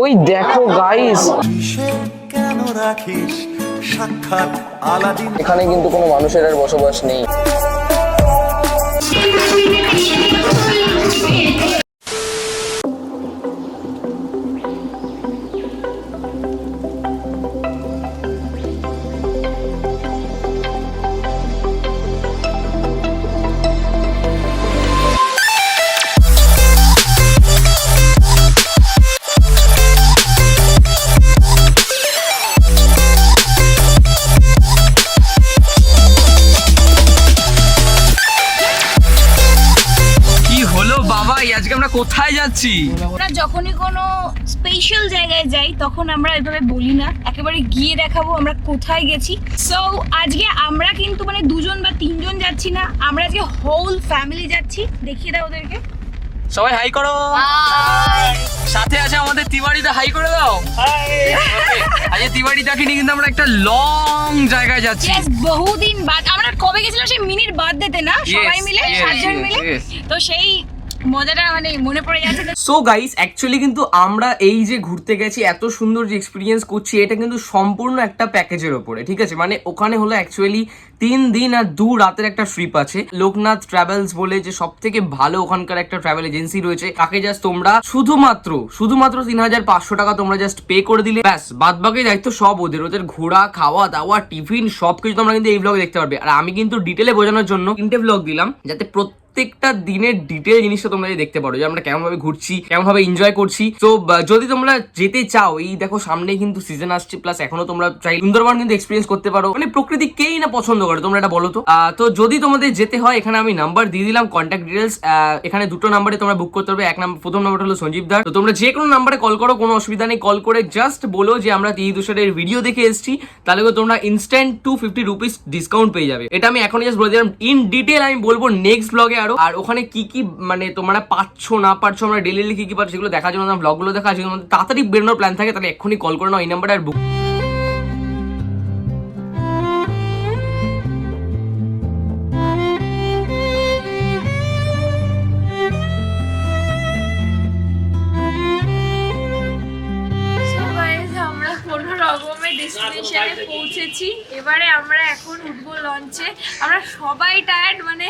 ওই দেখো গাইস কেন রাখিস? সাক্ষাৎ আলাদিন। এখানে কিন্তু কোনো মানুষের আর বসবাস নেই। কোথায় যাচ্ছি? আমরা যখনই কোনো স্পেশাল জায়গায় যাই তখন আমরা এভাবে বলি না। একেবারে গিয়ে দেখাবো আমরা কোথায় গেছি। সো আজকে আমরা কিন্তু মানে দুজন বা তিনজন যাচ্ছি না আমরা আজকে হোল ফ্যামিলি যাচ্ছি। দেখিয়ে দাও ওদেরকে। সবাই হাই করো। সাথে আছে আমাদের তিওয়ারিতে হাই করে দাও। আজকে তিওয়ারি ডাকিনি কিন্তু আমরা একটা লং জায়গায় যাচ্ছি। বহুদিন বাদ আমরা কবে গেছিলাম? সেই মিনিট বাদ দিতে না? সবাই মিলে সাতজন মিলে। তো সেই সো গাইস অ্যাকচুয়ালি কিন্তু আমরা এই যে ঘুরতে গেছি, এত সুন্দর যে এক্সপিরিয়েন্স করছি, এটা কিন্তু সম্পূর্ণ একটা প্যাকেজের ওপরে, ঠিক আছে? মানে ওখানে হলো অ্যাকচুয়ালি তিন দিন আর দু রাতের একটা ট্রিপ আছে। লোকনাথ ট্রাভেলস বলে যে সব থেকে ভালো ওখানকার একটা ট্রাভেল এজেন্সি রয়েছে। তাকে জাস্ট তোমরা শুধুমাত্র শুধুমাত্র তিন হাজার পাঁচশো টাকা তোমরা জাস্ট পে করে দিলে। ব্যাস বাদ দায়িত্ব সব ওদের। ওদের ঘোরা, খাওয়া, দাওয়া, টিফিন সব কিছু তোমরা কিন্তু এই ব্লগে দেখতে পারবে। আর আমি কিন্তু ডিটেলে বোঝানোর জন্য তিনটে ব্লগ দিলাম, যাতে প্রত্যেক প্রত্যেকটা দিনের ডিটেল জিনিসটা তোমরা দেখতে পারো, যে আমরা কেমনভাবে ঘুরছি, কেমনভাবে এনজয় করছি। তো যদি তোমরা যেতে চাও, এই দেখো সামনে কিন্তু সিজন আসছে প্লাস এখনও তোমরা চাই সুন্দরবন কিন্তু এক্সপিরিয়েন্স করতে পারো। মানে প্রকৃতি কেই না পছন্দ করে, তোমরা এটা বলো তো। তো যদি তোমাদের যেতে হয়, এখানে আমি নাম্বার দিয়ে দিলাম কন্ট্যাক্ট ডিটেলস এখানে দুটো নাম্বারে তোমরা বুক করতে পারবে। এক নাম্বার, প্রথম নাম্বার হলো সঞ্জীব দার। তো তোমরা যে কোনো নাম্বারে কল করো, কোনো অসুবিধা নেই কল করে জাস্ট বলো যে আমরা তিন দুশোরের ভিডিও দেখে এসেছি। তাহলে তোমরা instant two fifty rupees discount পেয়ে যাবে। এটা আমি এখনই জাস্ট বলে দিলাম। ইন ডিটেল আমি বলব নেক্সট ব্লগে আরও। আর ওখানে কি কি মানে তোমরা পাচ্ছ, না পারছ আমরা ডেলি কি কি পাচ্ছ সেগুলো দেখার জন্য ব্লগগুলো দেখা আছে তাড়াতাড়ি বেরোনোর প্ল্যান থাকে, তাহলে এক্ষুনি কল করে নাও, এই নাম্বারে আর বুক পৌঁছেছি। এবারে আমরা এখন উঠবো লঞ্চে আমরা সবাই টায়ার্ড মানে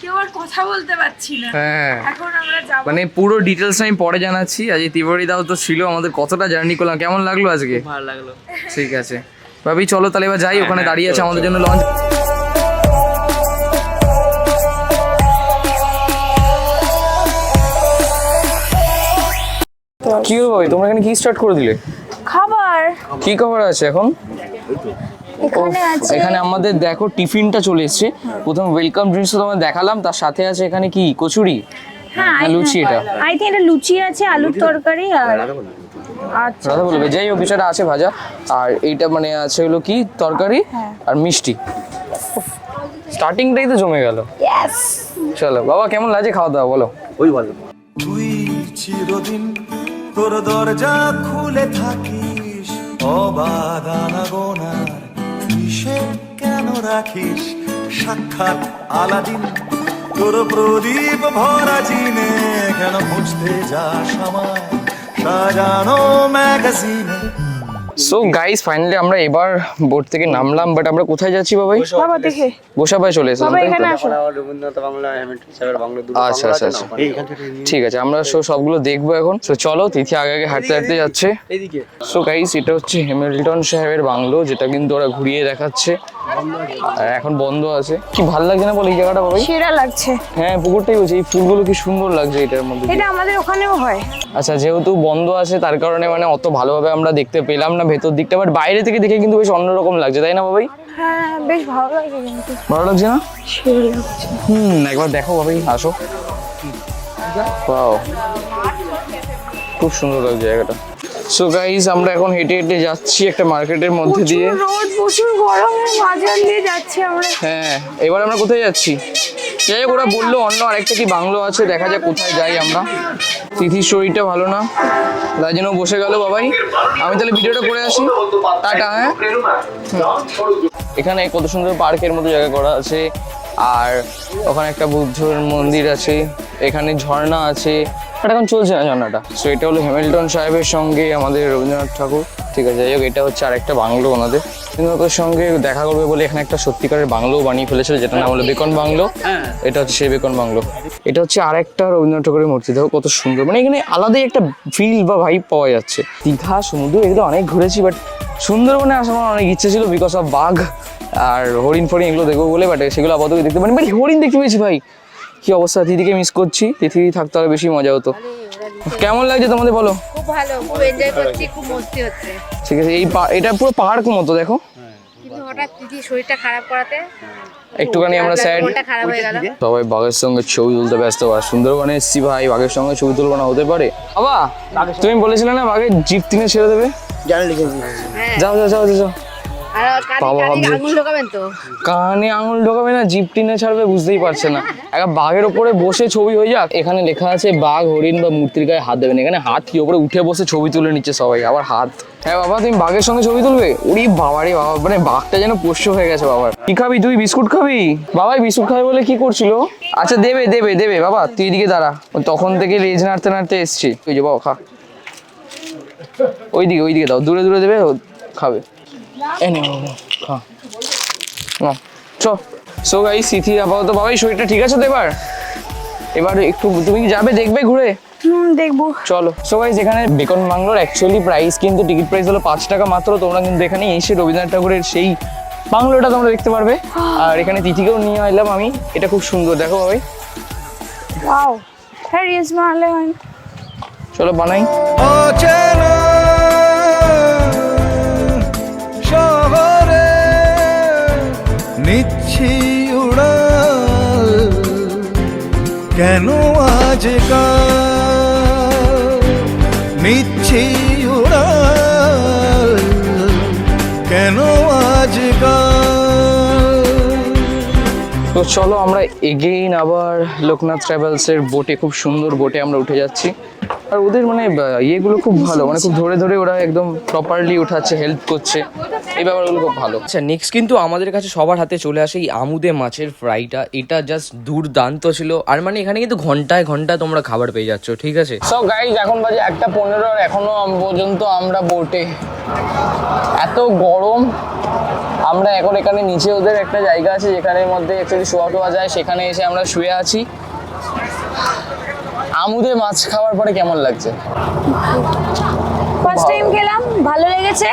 কেউ আর কথা বলতে পারছি না। হ্যাঁ। এখন আমরা যাব। মানে পুরো ডিটেলস আমি পরে জানাচ্ছি। আজ তিবাড়ি দাও তো ছিল আমাদের কতটা জার্নি করলাম। কেমন লাগল আজকে? ভালো লাগল। ঠিক আছে। ভাবি চলো তাহলে এবার যাই ওখানে দাঁড়িয়ে আছে আমাদের জন্য লঞ্চ কি হলো ভাবি? তোমরা এখানে কি স্টার্ট করে দিলে? খাবার। কি খবর আছে এখন? এখানে আছে এখানে আমাদের দেখো টিফিনটা চলে এসেছে। প্রথম ওয়েলকাম ড্রিঙ্কস তো তোমাদের দেখালাম তার সাথে আছে এখানে কি? কচুরি? হ্যাঁ লুচি এটা। আই থিঙ্ক এটা লুচি আছে আলুর তরকারি আর আচ্ছা। বলবে যাই হোক কিছুটা আছে ভাজা। আর এইটা মানে আছে হলো কি? তরকারি আর মিষ্টি। স্টার্টিংটাই তো জমে গেল। চলো বাবা কেমন লাগে খাওয়া দাওয়া বলো। তুই চিরদিন তোর দরজা খুলে থাকিস অবাদানা গোনার কিসে কেন রাখিস সাক্ষাৎ আলাদিন? তোর প্রদীপ ভরা জিনে কেন খুঁজতে যাস আমায়? সাজানো ম্যাগাজিনে সো গাইস ফাইনালি আমরা এবার বোট থেকে নামলাম বাট আমরা কোথায় যাচ্ছি বাবাই? বাবা দেখে। গোসাবাই চলে এসেছিলাম বাবা এখানে আসো। রবীন্দ্রনাথ বাংলা হেমেন্ট সাহেবের বাংলা দুটো আচ্ছা আচ্ছা আচ্ছা। ঠিক আছে আমরা সো সবগুলো দেখব এখন। সো চলো তিথি আগে আগে হাঁটতে হাঁটতে যাচ্ছে। এইদিকে। সো গাইস এটা হচ্ছে হেমিল্টন সাহেবের বাংলো যেটা কিন্তু ওরা ঘুরিয়ে দেখাচ্ছে। এখন বন্ধ আছে। কি ভালো লাগছে না বল এই জায়গাটা বাবাই? সেরা লাগছে। হ্যাঁ পুকুরটাই বলছি এই ফুলগুলো কি সুন্দর লাগছে এটার মধ্যে এটা আমাদের ওখানেও হয়। আচ্ছা যেহেতু বন্ধ আছে তার কারণে মানে অত ভালোভাবে আমরা দেখতে পেলাম না। ভেতর দিকটা বাট বাইরে থেকে দেখে কিন্তু বেশ অন্যরকম লাগছে তাই না বাবাই? হ্যাঁ বেশ ভালো লাগে কিন্তু। ভালো লাগছে না? লাগছে। হুম একবার দেখো বাবাই আসো। Wow. খুব সুন্দর লাগছে জায়গাটা। সো গাইস আমরা এখন হেঁটে হেঁটে যাচ্ছি একটা মার্কেটের মধ্যে দিয়ে। রোদ প্রচুর গরমে মাঝার দিয়ে যাচ্ছি আমরা। হ্যাঁ এবার আমরা কোথায় যাচ্ছি? যাই হোক ওরা বলল অন্য আরেকটা কি বাংলো আছে দেখা যাক কোথায় যাই আমরা। তিথির শরীরটা ভালো না। তাই জন্য বসে গেল বাবাই। আমি তাহলে ভিডিওটা করে আসি। টাটা হ্যাঁ? এখানে কত সুন্দর পার্কের মতো জায়গা করা আছে। আর ওখানে একটা বুদ্ধর মন্দির আছে, এখানে ঝর্ণা আছে। বাট এখন চলছে না ঝর্ণাটা। সো এটা হলো হ্যামিল্টন সাহেবের সঙ্গে আমাদের রবীন্দ্রনাথ ঠাকুর। ঠিক আছে, যাই হোক, এটা হচ্ছে আরেকটা বাংলো ওনাদের। রবীন্দ্রনাথের সঙ্গে দেখা করবে বলে এখানে একটা সত্যিকারের বাংলো বানিয়ে ফেলেছিল যেটা নাম হলো বেকন বাংলো। এটা হচ্ছে সেই বেকন বাংলো। এটা হচ্ছে আরেকটা রবীন্দ্রনাথ ঠাকুরের মূর্তি। দেখো কত সুন্দর। মানে এখানে আলাদাই একটা ফিল বা ভাইব পাওয়া যাচ্ছে। দীঘা, সমুদ্র, এগুলো অনেক ঘুরেছি বাট সুন্দরবনে আসার আমার অনেক ইচ্ছে ছিল বিকজ অফ বাঘ। আর হরিণ ফরিণ এগুলো দেখব বলে বাট সেগুলো আপাতত দেখতে পারিনি। বাট হরিণ দেখতে পেয়েছি ভাই। কি অবস্থা? দিদিকে মিস করছি। তিথি থাকতে হলে বেশি মজা হতো। কেমন লাগছে তোমাদের বলো? খুব ভালো খুব এনজয় করছি খুব মস্তি হচ্ছে। ঠিক আছে এই পা- এটা পুরো পাহাড় মতো দেখো। কিন্তু হঠাৎ দিদি শরীরটা খারাপ করাতে একটুখানি আমরা স্যাড মনটা খারাপ হয়ে গেল। সবাই বাঘের সঙ্গে ছবি তুলতে ব্যস্ত। আর সুন্দরবনে এসছি ভাই বাঘের সঙ্গে ছবি তুলবো না হতে পারে। বাবা তুমি বলেছিলে না বাঘের জিপ তিনে ছেড়ে দেবে? জানি লিখেছি। হ্যাঁ। যাও যাও যাও যাও। বাবা কানে আঙুল ঢোকাবে না জিপ টিনে ছাড়বে বুঝতেই পারছে না। একটা বাঘের ওপরে বসে ছবি হয়ে যাক। এখানে লেখা আছে বাঘ হরিণ বা মূর্তির গায়ে হাত দেবেন। এখানে হাত কি? ওপরে উঠে বসে ছবি তুলে নিচ্ছে সবাই আবার হাত। হ্যাঁ বাবা তুমি বাঘের সঙ্গে ছবি তুলবে? ওরে বাবা রে বাবা মানে বাঘটা যেন পোষ্য হয়ে গেছে বাবার। কি খাবি তুই? বিস্কুট খাবি? বাবাই বিস্কুট খাবে বলে কি করছিল? আচ্ছা দেবে দেবে দেবে। বাবা তুই এদিকে দাঁড়া। তখন থেকে লেজ নাড়তে নাড়তে এসছি। তুই যে বাবা খা। ওইদিকে ওইদিকে দাও। দূরে দূরে দেবে ও খাবে। চ সো গাই সিথি আপাতত বাবাই শরীরটা ঠিক আছে তো এবার? এবার একটু তুমি কি যাবে দেখবে ঘুরে? হুম দেখব। চলো। সো গাইস এখানে বেকন বাংলোর অ্যাকচুয়ালি প্রাইস কিন্তু টিকিট প্রাইস হলো পাঁচ টাকা মাত্র। তোমরা কিন্তু এখানে এসে রবীন্দ্রনাথ ঠাকুরের সেই বাংলোটা তোমরা দেখতে পারবে। আর এখানে তিথিকেও নিয়ে এলাম আমি। এটা খুব সুন্দর দেখো ভাই ওয়াও হ্যাঁ রিলস বানালে হয়। চলো বানাই। অচেনা কেন আজ নিচ্ছি উড়াল। কেন আজ তো চলো আমরা এগেইন আবার লোকনাথ ট্রাভেলসের বোটে খুব সুন্দর বোটে আমরা উঠে যাচ্ছি। আর ওদের মানে ইয়েগুলো খুব ভালো। মানে খুব ধরে ধরে ওরা একদম প্রপারলি উঠাচ্ছে হেল্প করছে। এই ব্যাপারগুলো খুব ভালো। আচ্ছা নেক্সট কিন্তু আমাদের কাছে সবার হাতে চলে আসে এই আমুদে মাছের ফ্রাইটা এটা জাস্ট দুর্দান্ত ছিল। আর মানে এখানে কিন্তু ঘন্টায় ঘন্টায় তোমরা খাবার পেয়ে যাচ্ছ ঠিক আছে? সব গাইজ এখন বাজে একটা পনেরো আর এখনও পর্যন্ত আমরা বোটে এত গরম। আমরা এখন এখানে নিচে ওদের একটা জায়গা আছে যেখানের মধ্যে অ্যাকচুয়ালি শোয়া টোয়া যায়। সেখানে এসে আমরা শুয়ে আছি। আমুদে মাছ খাওয়ার পরে কেমন লাগছে? ফার্স্ট টাইম খেলাম ভালো লেগেছে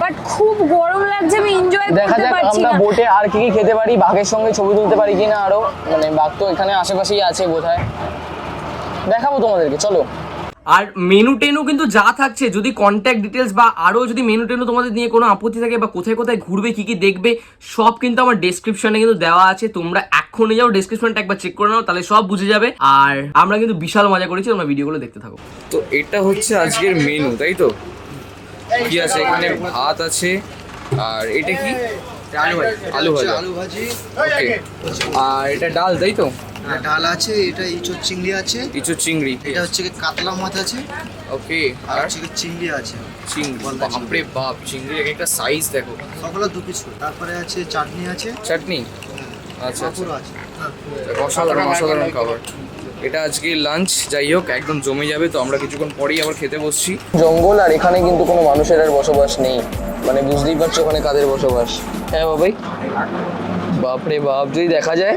বাট খুব গরম লাগছে আমি এনজয় দেখা যাক আমরা বোটে আর কি কি খেতে পারি বাঘের সঙ্গে ছবি তুলতে পারি কিনা আরও মানে বাঘ তো এখানে আশেপাশেই আছে বোধহয়। দেখাবো তোমাদেরকে চলো। আর মেনু টেনু কিন্তু যা থাকছে যদি কন্ট্যাক্ট ডিটেলস বা আরও যদি মেনু টেনু তোমাদের নিয়ে কোনো আপত্তি থাকে বা কোথায় কোথায় ঘুরবে কি কি দেখবে সব কিন্তু আমার ডেসক্রিপশনে কিন্তু দেওয়া আছে। তোমরা এক্ষুনি যাও ডেসক্রিপশনটা একবার চেক করে নাও তাহলে সব বুঝে যাবে। আর আমরা কিন্তু বিশাল মজা করেছি তোমরা ভিডিওগুলো দেখতে থাকো। তো এটা হচ্ছে আজকের মেনু তাই তো? কি আছে এখানে? ভাত আছে আর এটা কি? আলু ভাজা। আলু ভাজি। আর এটা ডাল তাই তো? আর ডাল আছে এটা ইঁচড় চিংড়ি আছে কিছু চিংড়ি। এটা হচ্ছে কি কাতলা মাছ আছে ওকে আর হচ্ছে কি চিংড়ি আছে। চিংড়ি বাপরে বাপ চিংড়ির এক একটা সাইজ দেখো। সবগুলো দু পিস তারপরে আছে চাটনি আছে। চাটনি? আচ্ছা আচ্ছা। আছে হ্যাঁ। অসাধারণ অসাধারণ খাবার এটা আজকে লাঞ্চ যাই হোক একদম জমে যাবে তো আমরা কিছুক্ষণ পরেই আবার খেতে বসছি। জঙ্গল আর এখানে কিন্তু কোনো মানুষের আর বসবাস নেই। মানে বুঝতেই পারছ ওখানে কাদের বসবাস। হ্যাঁ বাবাই। বাপরে বাপ যদি দেখা যায়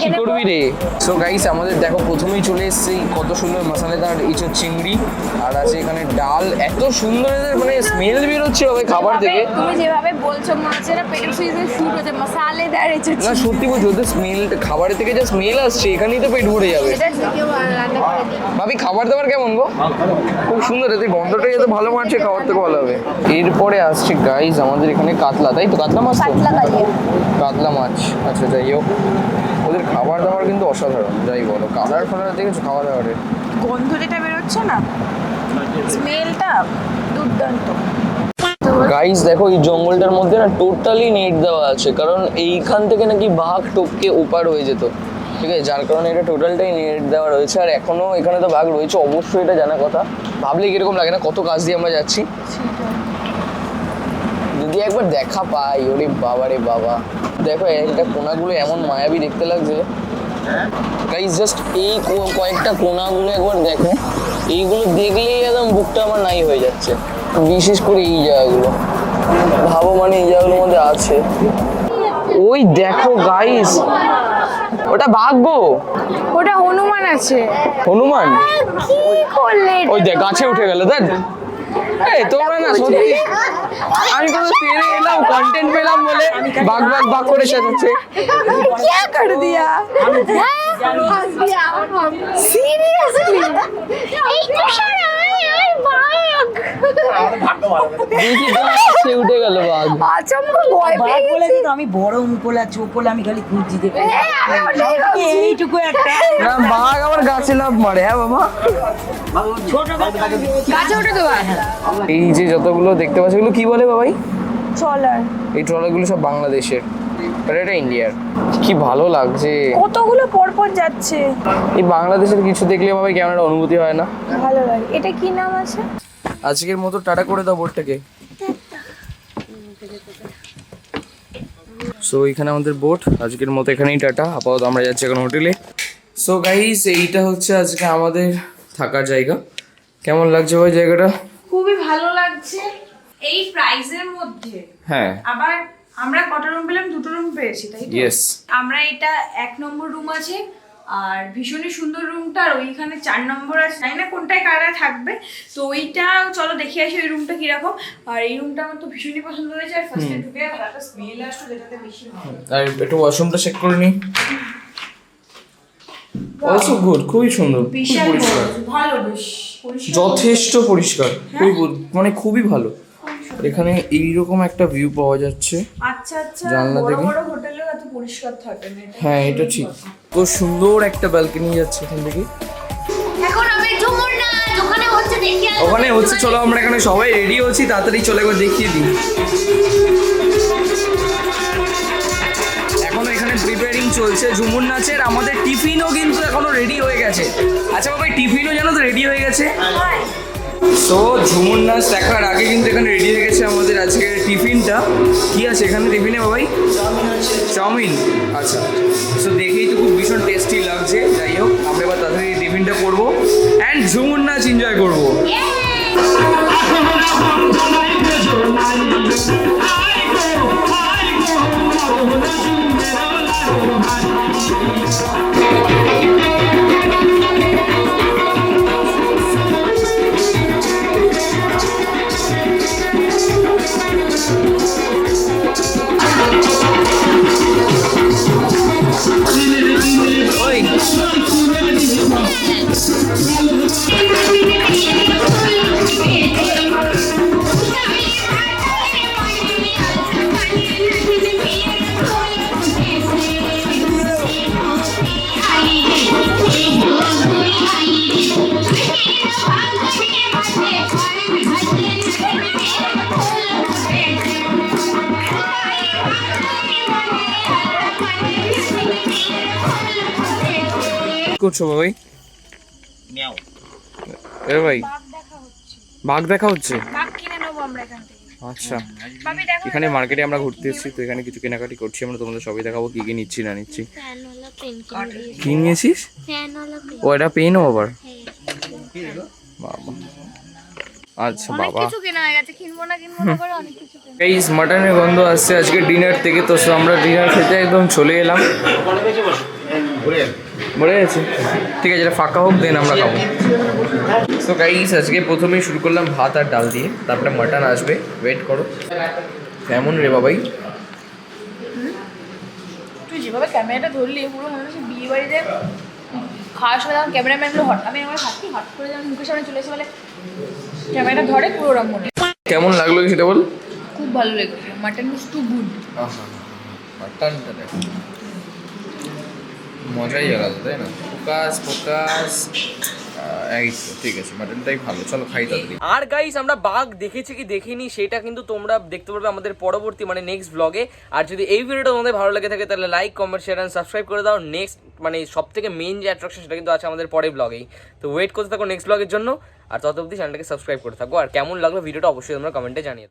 কি করবি রে? সো গাইস আমাদের দেখো প্রথমেই চলে এসেছে কত সুন্দর মশালেদার ইঁচড় চিংড়ি আর আছে এখানে ডাল। এত সুন্দর এদের মানে স্মেল বেরোচ্ছে হবে খাবার থেকে। তুমি যেভাবে বলছো মনে হচ্ছে এটা পেটের সুইজে শুট হচ্ছে মশালেদার এসেছে না সত্যি বলছি ওদের স্মেল খাবারের থেকে যা স্মেল আসছে এখানেই তো পেট ভরে যাবে। ভাবি খাবার দাবার কেমন গো? খুব সুন্দর এতে গন্ধটা যাতে ভালো মারছে খাবার থেকে ভালো হবে। এরপরে আসছে গাইস আমাদের এখানে কাতলা তাই তো? কাতলা মাছ কাতলা মাছ। আচ্ছা যাই হোক। ওদের খাবার দাবার কিন্তু অসাধারণ যাই বলো। কালার ফালার দেখেছ? খাবার দাবারের গন্ধ যেটা বেরোচ্ছে না স্মেলটা দুর্দান্ত। গাইস দেখো এই জঙ্গলটার মধ্যে না টোটালি নেট দেওয়া আছে কারণ এইখান থেকে নাকি বাঘ টপকে ওপার হয়ে যেত। ঠিক আছে? যার কারণে এটা টোটালটাই নেট দেওয়া রয়েছে আর এখনও এখানে তো বাঘ রয়েছে অবশ্যই এটা জানা কথা। ভাবলে কীরকম লাগে না কত কাজ দিয়ে আমরা যাচ্ছি। যদি একবার দেখা পাই ওরে বাবা রে বাবা। দেখো একটা কোনাগুলো এমন মায়াবী দেখতে লাগছে। গাইস জাস্ট এই কয়েকটা কোনাগুলো একবার দেখো। এইগুলো দেখলেই একদম বুকটা আমার নাই হয়ে যাচ্ছে। বিশেষ করে এই জায়গাগুলো। ভাবো মানে এই জায়গাগুলোর মধ্যে আছে। ওই দেখো গাইস ওটা ভাগ্য। ওটা হনুমান আছে। হনুমান? কি করলে ওই দেখ গাছে উঠে গেল দেখ। এই তোমরা না সত্যি আমি কোনো তেরে এলাম কন্টেন্ট পেলাম বলে বাগ বাগ বাগ করে সাজাচ্ছে क्या कर दिया सीरियसली एक तो सारा यार भाग দেখি তো গাছে উঠে গেল বাঘ। আচমকা ভয় পেয়ে বলে গেছি। আমি বড় মুকুল আমি খালি খুঁজছি। এইটুকু একটা। না বাঘ আবার গাছে লাভ মারে হ্যাঁ বাবা? ছোট গাছে উঠে তো এই যে যতগুলো দেখতে পাচ্ছ এগুলো কি বলে বাবাই? চলার এই ট্রলারগুলো সব বাংলাদেশের। আর এটা ইন্ডিয়ার কি ভালো লাগছে। কতগুলো পরপর যাচ্ছে। এই বাংলাদেশের কিছু দেখলে বাবাই কেমন একটা অনুভূতি হয় না? ভালো লাগে। এটা কি নাম আছে? আজকের মতো টাটা করে দাও বোর্ডটাকে। সো এখানে আমাদের বোট আজকের মতো এখানেই টাটা। আপাতত আমরা যাচ্ছি এখন হোটেলে। সো গাইস এইটা হচ্ছে আজকে আমাদের থাকার জায়গা। কেমন লাগছে ভাই জায়গাটা? খুবই ভালো লাগছে। এই প্রাইজের মধ্যে। হ্যাঁ। আবার আমরা কটা রুম পেলাম? দুটো রুম পেয়েছি তাই তো? ইয়েস আমরা এটা এক নম্বর রুম আছে আর ভীষণই সুন্দর রুমটা আর ওইখানে চার নম্বর আছে। জানি না কোনটায় কারা থাকবে তো ওইটা চলো দেখে আসি ওই রুমটা কীরকম। আর এই রুমটা আমার তো ভীষণই পছন্দ হয়েছে আর ফার্স্টে ঢুকে একটা স্মেল আসতো যেটাতে বেশি ভালো আর একটু ওয়াশরুমটা চেক করে নিই অলসো গুড খুবই সুন্দর বিশাল পরিষ্কার। ভালো বেশ যথেষ্ট পরিষ্কার খুবই মানে খুবই ভালো। এখানে এইরকম একটা ভিউ পাওয়া যাচ্ছে। আচ্ছা আচ্ছা জানলা বড় থেকে? বড় হোটেলেও এত পরিষ্কার থাকে না হ্যাঁ এটা ঠিক। তো সুন্দর একটা ব্যালকনি যাচ্ছে এখান থেকে। এখন আমি ঝুমুর না ওখানে হচ্ছে দেখি ওখানে হচ্ছে চলো আমরা এখানে সবাই রেডি হচ্ছি তাড়াতাড়ি চলে একবার দেখিয়ে দিই। এখনও এখানে প্রিপেয়ারিং চলছে ঝুমুর নাচের আমাদের টিফিনও কিন্তু এখনও রেডি হয়ে গেছে। আচ্ছা বাবা টিফিনও জানো তো রেডি হয়ে গেছে? সো ঝুমুর নাচ দেখার আগে কিন্তু এখানে রেডি হয়ে গেছে আমাদের আজকের টিফিনটা। কি আছে এখানে টিফিনে বাবাই? চাউমিন। আচ্ছা। সো দেখেই তো খুব ভীষণ টেস্টি লাগছে। যাই হোক, আমরা এবার তাড়াতাড়ি টিফিনটা করব। অ্যান্ড ঝুমুর নাচ এনজয় করব। করছ বাবাই এ ভাই। বাঘ দেখা হচ্ছে। আচ্ছা। এখানে মার্কেটে আমরা ঘুরতে এসেছি তো এখানে কিছু কেনাকাটি করছি আমরা তোমাদের সবই দেখাবো কি কি নিচ্ছি না নিচ্ছি। কি নিয়েছিস ও এটা পেনও আবার? বাবা। আচ্ছা বাবা। এই মাটনের গন্ধ আসছে আজকে ডিনার থেকে তো আমরা ডিনার খেতে একদম চলে এলাম। গেছে ঠিক আছে এটা ফাঁকা হোক দেন আমরা খাব তো গাইস আজকে প্রথমেই শুরু করলাম ভাত আর ডাল দিয়ে তারপরে মাটন আসবে ওয়েট করো কেমন রে বাবাই তুই যেভাবে ক্যামেরাটা ধরলি পুরো মনে হচ্ছে বিয়ে বাড়িতে খাওয়ার সময় যখন ক্যামেরাম্যানগুলো হট আমি আমার হাতি হট করে যখন মুখের সামনে চলে এসে বলে ক্যামেরাটা ধরে পুরো ওরম মনে কেমন লাগল সেটা বল খুব ভালো লেগেছে মাটন ইজ টু গুড মাটনটা দেখ মজাই আলাদা, তাই না? ফোকাস ফোকাস আর গাইস আমরা বাঘ দেখেছি কি দেখিনি, সেটা কিন্তু তোমরা দেখতে পারবে আমাদের পরবর্তী মানে নেক্সট ব্লগে আর যদি এই ভিডিওটা তোমাদের ভালো লেগে থাকে, তাহলে like comment share and subscribe করে দাও। নেক্সট মানে সব থেকে মেন যে অ্যাট্রাকশন সেটা কিন্তু আছে আমাদের পরের ব্লগেই তো ওয়েট করতে থাকো নেক্সট ব্লগের জন্য, আর তত অবধি চ্যানেলটাকে সাবস্ক্রাইব করে থাকো। আর কেমন লাগল ভিডিওটা অবশ্যই তোমরা কমেন্টে জানিয়ে